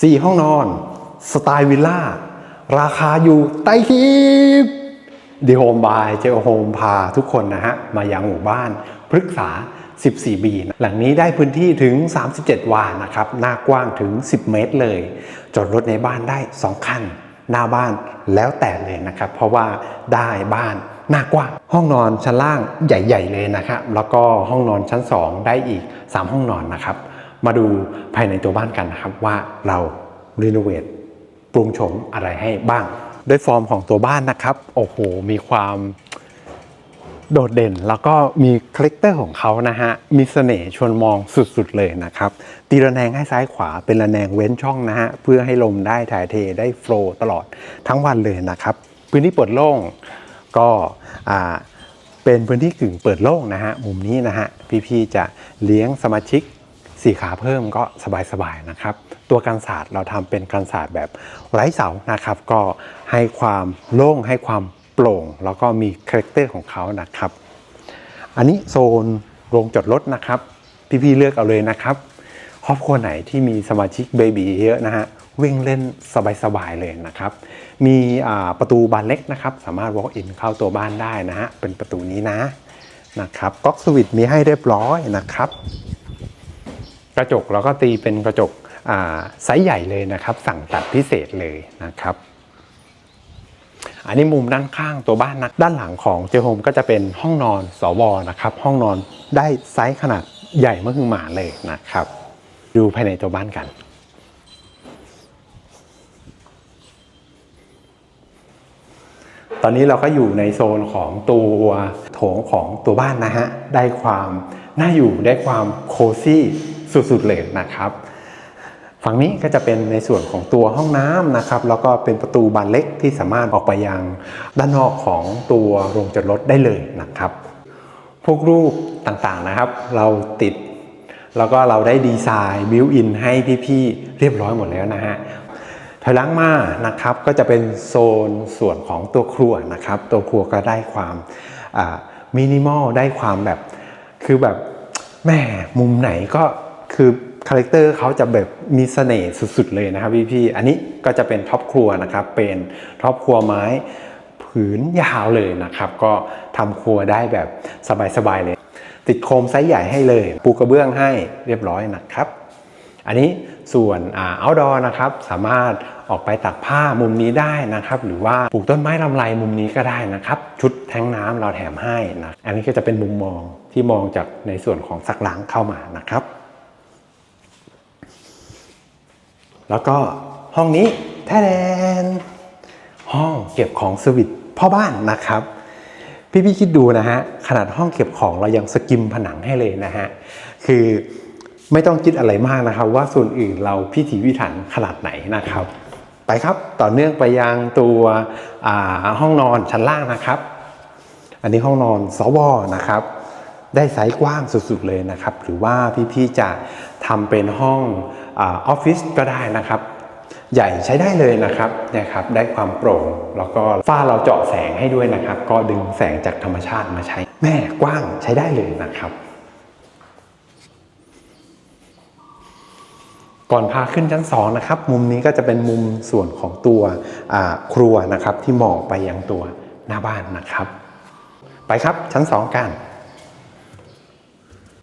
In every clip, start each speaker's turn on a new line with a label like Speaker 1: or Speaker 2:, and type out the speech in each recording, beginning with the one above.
Speaker 1: 4 ห้องนอน สไตล์วิลล่า ราคาอยู่ใต้คิปดีโฮมบายเจโฮมพาทุกคนนะฮะ มายังหมู่บ้านพฤกษา 14B หลังนี้ได้พื้นที่ถึง 37 วานะครับ หน้ากว้างถึง 10 เมตรเลย จอดรถในบ้านได้ 2 คัน หน้าบ้านแล้วแต่เลยนะครับ เพราะว่าได้บ้านหน้ากว้าง ห้องนอนชั้นล่างใหญ่ ๆ เลยนะครับ แล้วก็ห้องนอนชั้น 2 ได้อีก 3 ห้องนอนนะครับ มาดูภายในตัวบ้านกันนะครับว่าเรารีโนเวทปรุงโฉมอะไรให้บ้าง ด้วยฟอร์มของตัวบ้านนะครับ โอ้โห มีความโดดเด่นแล้วก็มีคาแรคเตอร์ของเขานะฮะ มีเสน่ห์ชวนมองสุดๆเลยนะครับ ตีระแนงให้ซ้ายขวาเป็นระแนงเว้นช่องนะฮะ เพื่อให้ลมได้ถ่ายเทได้โฟล์ตลอดทั้งวันเลยนะครับ พื้นที่เปิดโล่งก็เป็นพื้นที่กึ่งเปิดโล่งนะฮะ มุมนี้นะฮะ พี่ๆจะเลี้ยงสมาชิก สี่ขาเพิ่มก็สบายๆนะครับ ตัวกันศาสตร์เราทำเป็นกันศาสตร์แบบไร้เสานะครับ ก็ให้ความโล่งให้ความโปร่ง แล้วก็มีคาแรคเตอร์ของเขานะครับ อันนี้โซนโรงจอดรถนะครับ พี่ๆเลือกเอาเลยนะครับครอบครัวไหนที่มีสมาชิกเบบีเยอะนะฮะวิ่งเล่นสบายๆเลยนะครับ มีประตูบานเล็กนะครับ สามารถ walk in เข้าตัวบ้านได้นะฮะเป็นประตูนี้นะนะครับก๊อกสวิตช์มีให้เรียบร้อยนะครับ กระจกเราก็ตีเป็นกระจกไซส์ใหญ่เลยนะครับ สั่งตัดพิเศษเลยนะครับ อันนี้มุมด้านข้างตัวบ้านนะด้านหลังของเจโฮมก็จะเป็นห้องนอนสวนะครับ ห้องนอนได้ไซส์ขนาดใหญ่มากหมาเลยนะครับ ดูภายในตัวบ้านกันตอนนี้เราก็อยู่ในโซนของตัวโถงของตัวบ้านนะฮะ ได้ความน่าอยู่ได้ความโคซี่ สุดๆเลยนะครับ ฝั่งนี้ก็จะเป็นในส่วนของตัวห้องน้ำนะครับ แล้วก็เป็นประตูบานเล็กที่สามารถออกไปยังด้านนอกของตัวโรงจอดรถได้เลยนะครับ พวกรูปต่างๆนะครับ เราติดแล้วก็เราได้ดีไซน์บิวอินให้พี่ๆเรียบร้อยหมดแล้วนะฮะถอยหลังมานะครับก็จะเป็นโซนส่วนของตัวครัวนะครับ ตัวครัวก็ได้ความมินิมอลได้ความแบบคือแบบแม่มุมไหนก็ คือคาแรคเตอร์เขาจะแบบมีเสน่ห์สุดๆเลยนะครับพี่ๆอันนี้ก็จะเป็นท็อปครัวนะครับ เป็นท็อปครัวไม้ผืนยาวเลยนะครับ ก็ทำครัวได้แบบสบายๆเลย ติดโคมไซส์ใหญ่ให้เลย ปูกระเบื้องให้เรียบร้อยนะครับ อันนี้ส่วนอ่า outdoor นะครับ สามารถออกไปตักผ้ามุมนี้ได้นะครับ หรือว่าปลูกต้นไม้ลำไรมุมนี้ก็ได้นะครับ ชุดแทงน้ำเราแถมให้นะ อันนี้ก็จะเป็นมุมมองที่มองจากในส่วนของซักล้างเข้ามานะครับ แล้วก็ห้องนี้แทนห้องเก็บของสวิตพ่อบ้านนะครับ พี่พี่ๆคิดดูนะฮะขนาดห้องเก็บของเรายังสกิมผนังให้เลยนะฮะคือไม่ต้องคิดอะไรมากนะครับ ว่าส่วนอื่นเราพิถีพิถันขนาดไหนนะครับ ไปครับต่อเนื่องไปยังตัวห้องนอนชั้นล่างนะครับ อันนี้ห้องนอนสวนะครับ ได้ไซส์กว้างสุดๆเลยนะครับ หรือว่าพี่ๆจะทำเป็นห้องออฟฟิศก็ได้นะครับ ใหญ่ใช้ได้เลยนะครับนี่ยครับ ได้ความโปร่ง แล้วก็ฝ้าเราเจาะแสงให้ด้วยนะครับ ก็ดึงแสงจากธรรมชาติมาใช้ แม่กว้างใช้ได้เลยนะครับก่อนพาขึ้นชั้น2นะครับมุมนี้ก็จะเป็นมุมส่วนของตัวครัวนะครับที่มองไปยังตัวหน้าบ้านนะครับ ไปครับชั้น 2 กัน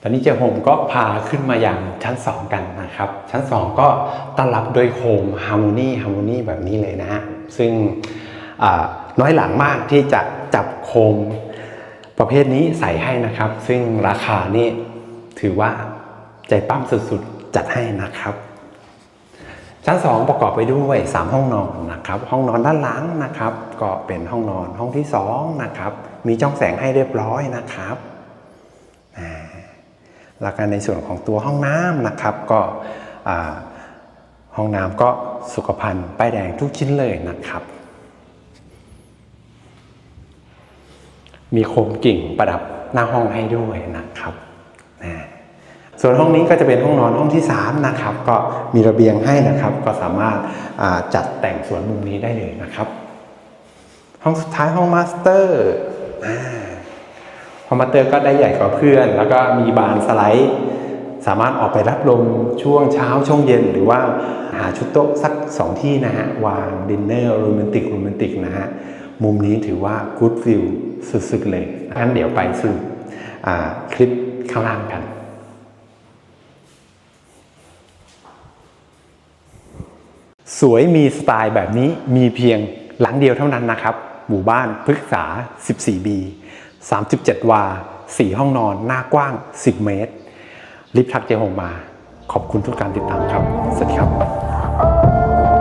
Speaker 1: ตอนนี้เจโฮมก็พาขึ้นมาอย่างชั้น 2 กันนะครับ ชั้น 2 ก็ต้อนรับโดยโฮมฮาร์โมนีฮาร์โมนีแบบนี้เลยนะฮะ ซึ่งน้อยหลังมากที่จะจับโคมประเภทนี้ใส่ให้นะครับ ซึ่งราคานี่ถือว่าใจปั้มสุดๆ จัดให้นะครับชั้น 2 ประกอบไปด้วย 3 ห้องนอนนะครับ ห้องนอนด้านหลังนะครับ ก็เป็นห้องนอนห้องที่2นะครับ มีจ้องแสงให้เรียบร้อยนะครับอ่า แล้วก็ในส่วนของตัวห้องน้ำนะครับก็ห้องน้ำก็สุขภัณฑ์ป้ายแดงทุกชิ้นเลยนะครับ มีโคมกิ่งประดับหน้าห้องให้ด้วยนะครับส่วนห้องนี้ก็จะเป็นห้องนอนห้องที่ 3 นะครับ ก็มีระเบียงให้นะครับ ก็สามารถจัดแต่งสวนมุมนี้ได้เลยนะครับ ห้องสุดท้ายห้องมาสเตอร์ อ่อมาเตอร์ก็ได้ใหญ่กว่าเพื่อน แล้วก็มีบานสไลด์ สามารถออกไปรับลมช่วงเช้าช่วงเย็น หรือว่าหาชุดโต๊ะสักสองที่นะฮะ วางดินเนอร์โรแมนติกโรแมนติกนะฮะ มุมนี้ถือว่ากู๊ดฟิลสุดๆเลยงั้นเดี๋ยวไปสู่คลิปข้างล่างกันสวยมีสไตล์แบบนี้มีเพียงหลังเดียวเท่านั้นนะครับ หมู่บ้านพฤกษา 14B 37 วา 4 ห้องนอน หน้ากว้าง 10 เมตรรีบทักเจโฮมมา ขอบคุณทุกการติดตามครับ สวัสดีครับ